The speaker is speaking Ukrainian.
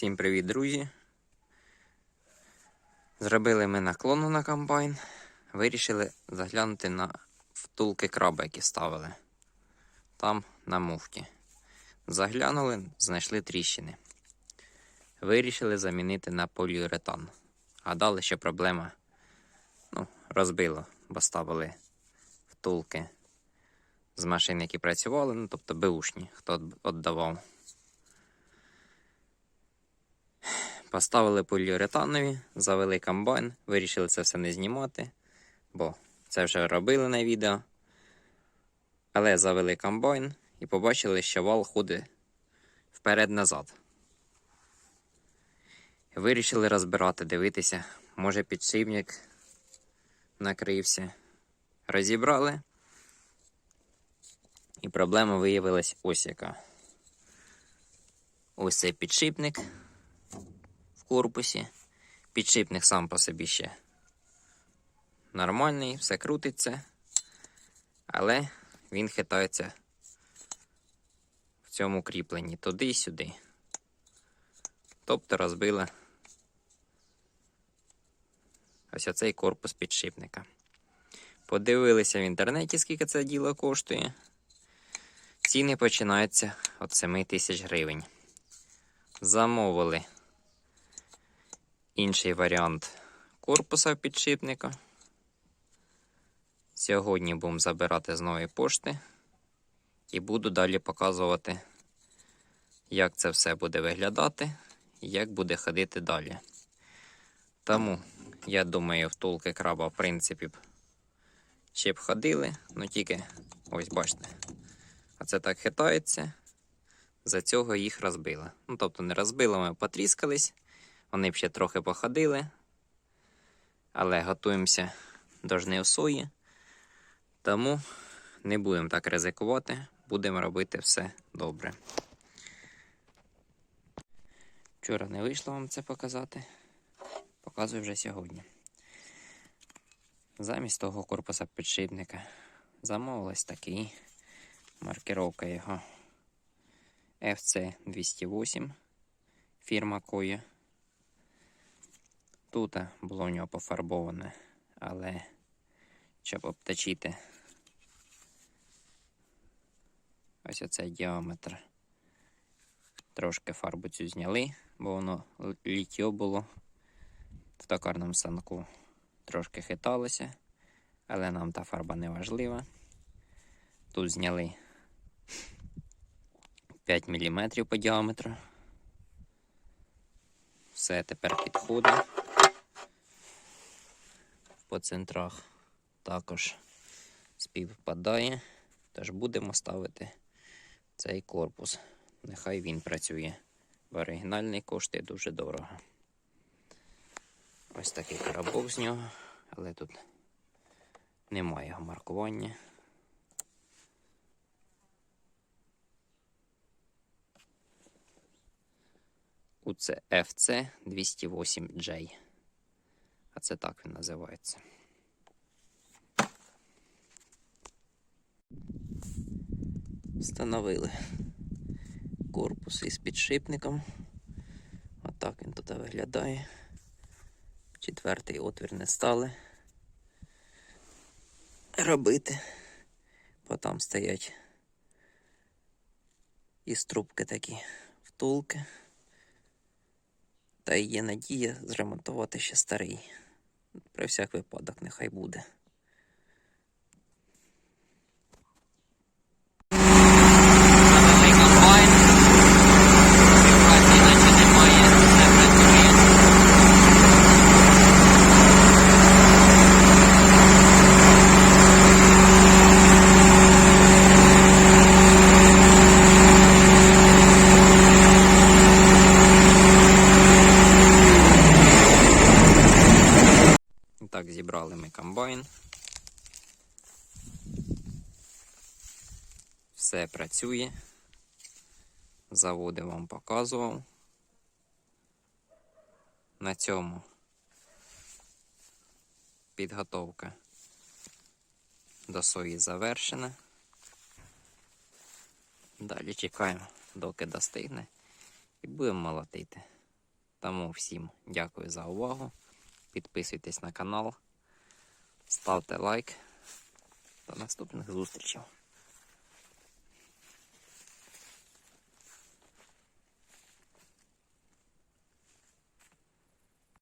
Всім привіт, друзі! Зробили ми наклону на комбайн. Вирішили заглянути на втулки краба, які ставили. Там на муфті. Заглянули, знайшли тріщини. Вирішили замінити на поліуретан. Гадали, що проблема ну, розбило, бо ставили втулки з машин, які працювали, ну, тобто беушні, хто віддавав. Поставили поліуретанові, завели комбайн, вирішили це все не знімати, бо це вже робили на відео. Але завели комбайн і побачили, що вал ходить вперед-назад. Вирішили розбирати, дивитися, може підшипник накрився. Розібрали. І проблема виявилась ось яка. Ось цей підшипник корпусі. Підшипник сам по собі ще нормальний, все крутиться, але він хитається в цьому кріпленні туди і сюди. Тобто розбили ось оцей корпус підшипника. Подивилися в інтернеті, скільки це діло коштує. Ціни починаються від 7 тисяч гривень. Замовили інший варіант корпуса підшипника. Сьогодні будемо забирати з нової пошти і буду далі показувати, як це все буде виглядати і як буде ходити далі. Тому, я думаю, втулки краба, в принципі, ще б ходили, ну тільки, ось бачите, оце так хитається. За цього їх розбили. Ну, тобто не розбили, ми потріскались. Вони б ще трохи походили. Але готуємося до жнив сої. Тому не будемо так ризикувати, будемо робити все добре. Вчора не вийшло вам це показати. Показую вже сьогодні. Замість того корпуса підшипника замовилась такий маркировка його FC208 фірма Коя. Тут було в нього пофарбоване, але щоб обточити ось оцей діаметр. Трошки фарбу цю зняли, бо воно літьо було в токарному станку. Трошки хиталося, але нам та фарба не важлива. Тут зняли 5 мм по діаметру. Все тепер підходить. По центрах також співпадає, тож будемо ставити цей корпус. Нехай він працює. В оригінальний коштує дуже дорого. Ось такий коробок з нього, але тут немає його маркування. UCFC 208J. А це так він називається. Встановили корпус із підшипником. Отак він тут виглядає. Четвертий отвір не стали робити. Потім стоять із трубки такі втулки. Та є надія зремонтувати ще старий. При всяк випадок нехай буде. Завели комбайн. Вібрації наче немає, все працює. Так, зібрали ми комбайн. Все працює. Заводи вам показував. На цьому підготовка до сої завершена. Далі чекаємо, доки достигне, і будемо молотити. Тому всім дякую за увагу. Підписуйтесь на канал, ставте лайк. До наступних зустрічей.